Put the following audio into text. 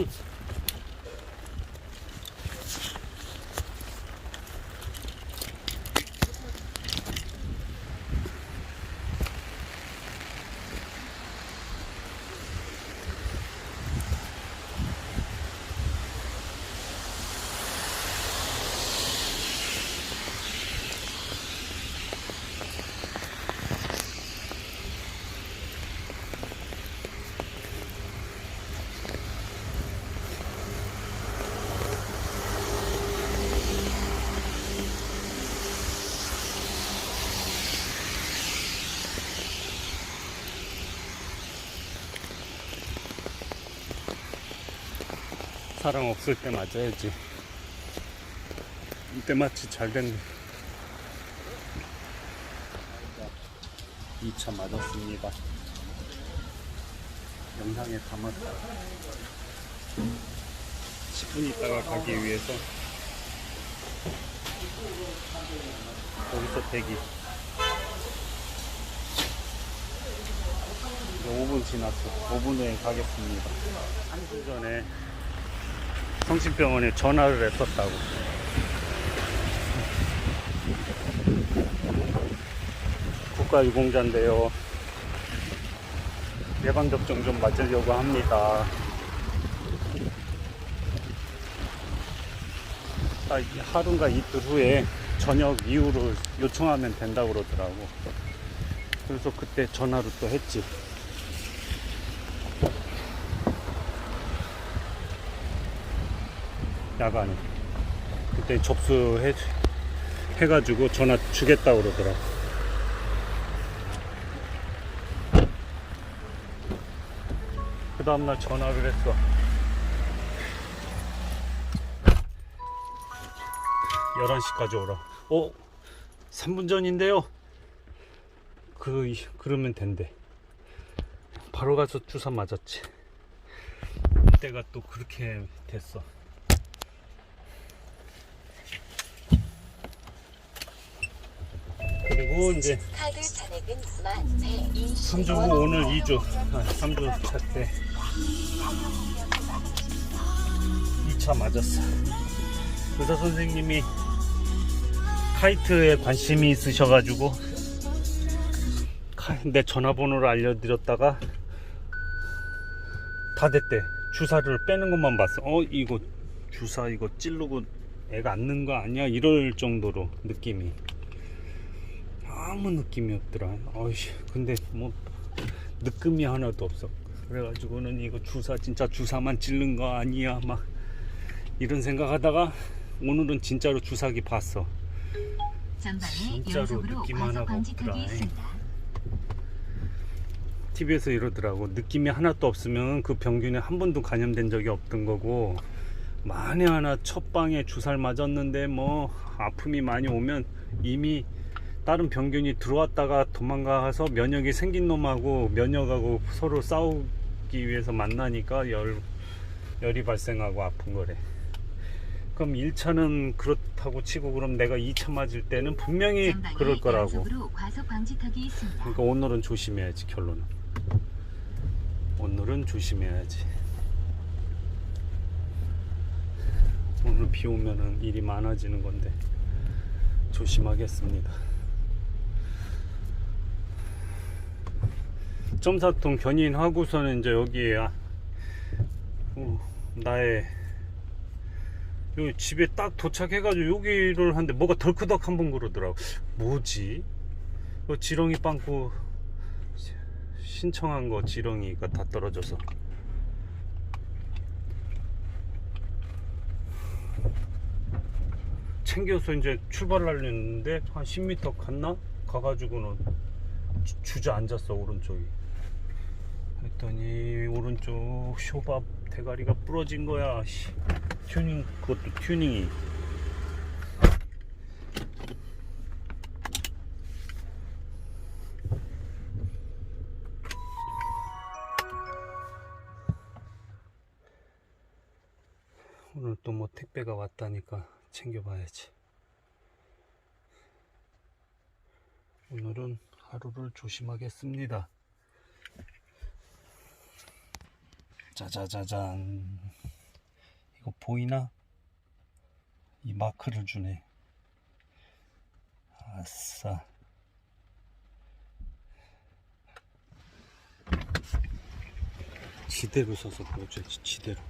It's 사람 없을 때 맞아야지. 이때 마치 잘 됐네. 2차 맞았습니다. 영상에 담았다. 10분 있다가 가기 위해서 거기서 대기. 이제 5분 지났어. 5분 후에 가겠습니다. 3분 전에 성심병원에 전화를 했었다고. 국가유공자인데요. 예방접종 좀 맞으려고 합니다. 아, 하루인가 이틀 후에 저녁 이후로 요청하면 된다고 그러더라고. 그래서 그때 전화를 또 했지. 야간에. 그때 접수해, 해가지고 전화 주겠다고 그러더라고. 그 다음날 전화를 했어. 열한 시까지 오라. 어? 3분 전인데요? 그, 그러면 된대. 바로 가서 주사 맞았지. 그때가 또 그렇게 됐어. 그리고 이제 카드 잔액은 만 120원. 3주 후 오늘 2주. 아, 3주 차 때. 2차 맞았어. 의사 선생님이 카이트에 관심이 있으셔가지고 카- 내 전화번호를 알려드렸다가 다 됐대. 주사를 빼는 것만 봤어. 어, 이거 주사 이거 찌르고 애가 앉는 거 아니야? 이럴 정도로 느낌이. 아무 느낌이 없더라. 어이씨, 근데 뭐 느낌이 하나도 없어. 그래가지고는 이거 주사 진짜 주사만 찔른 거 아니야? 막 이런 생각하다가 오늘은 진짜로 주사기 봤어. 진짜로 느낌 하나가 없더라. TV에서 이러더라고. 느낌이 하나도 없으면 그 병균에 한 번도 감염된 적이 없던 거고 만에 하나 첫 방에 주사를 맞았는데 뭐 아픔이 많이 오면 이미 다른 병균이 들어왔다가 도망가서 면역이 생긴 놈하고 면역하고 서로 싸우기 위해서 만나니까 열, 열이 발생하고 아픈 거래. 그럼 1차는 그렇다고 치고 그럼 내가 2차 맞을 때는 분명히 그럴 거라고. 그러니까 오늘은 조심해야지 결론은 오늘은 조심해야지 오늘 비 오면은 일이 많아지는 건데 조심하겠습니다 점사통 견인하고서는 이제 여기에 아- 어, 나의 여기 집에 딱 도착해가지고 여기를 하는데 뭐가 덜크덕 한 번 그러더라고 뭐지? 그 지렁이 빵꾸 신청한 거 지렁이가 다 떨어져서 챙겨서 이제 출발을 하려는데 한 10m 갔나? 가가지고는 주- 주저앉았어 오른쪽이 했더니 오른쪽 쇼밥 대가리가 부러진 거야 씨. 튜닝 그것도 튜닝이 오늘 또 뭐 택배가 왔다니까 챙겨봐야지. 오늘은 하루를 조심하겠습니다. 짜자자잔. 이거 보이나? 이 마크를 주네. 아싸. 지대로 서서 보여줘야지, 지대로.